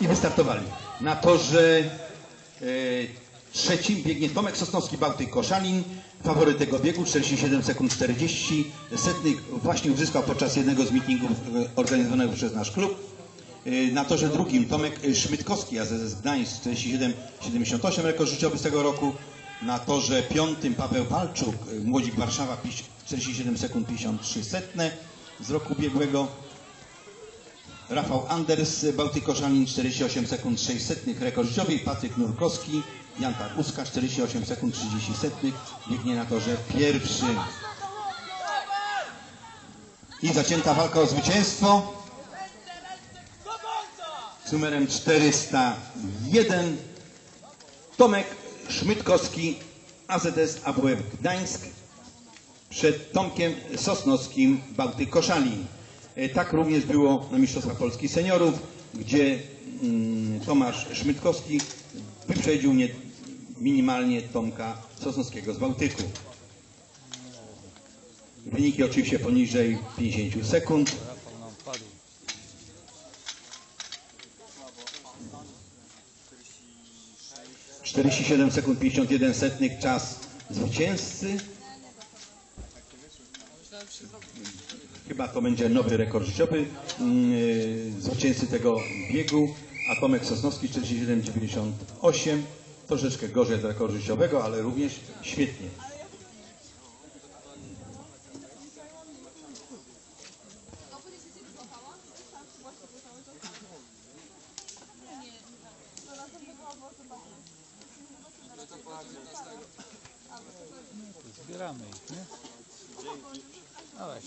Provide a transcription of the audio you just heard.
I wystartowali. Na torze e, trzecim biegnie Tomek Sosnowski, Bałtyk Koszalin. Faworyt tego biegu 47 sekund 40 setnych właśnie uzyskał podczas jednego z meetingów e, organizowanego przez nasz klub. E, Na torze drugim Tomek Szmytkowski, AZS Gdańsk 47-78 rekord życiowy z tego roku. Na torze piątym Paweł Walczuk, e, Młodzik Warszawa 47 sekund 53 setne z roku ubiegłego. Rafał Anders, Bałtyk Koszalin 48 sekund 6 setnych rekord życiowy i Patryk Nurkowski, Jan Tarbuska 48 sekund 30 setnych biegnie na torze pierwszym. I zacięta walka o zwycięstwo z numerem 401 Tomek Szmytkowski AZS AWF Gdańsk przed Tomkiem Sosnowskim Bałtyk Koszalin. E, Tak również było na Mistrzostwach Polski Seniorów, gdzie mm, Tomasz Szmytkowski wyprzedził nie, minimalnie Tomka Sosnowskiego z Bałtyku. Wyniki oczywiście poniżej 50 sekund. Padł. - 47 sekund 51 setnych czas zwycięzcy. Chyba to będzie nowy rekord życiowy mm, zwycięzcy tego biegu, a Tomek Sosnowski 47,98. Troszeczkę gorzej od rekordu życiowego, ale również świetnie. Zbieramy ich, nie? Dawaj.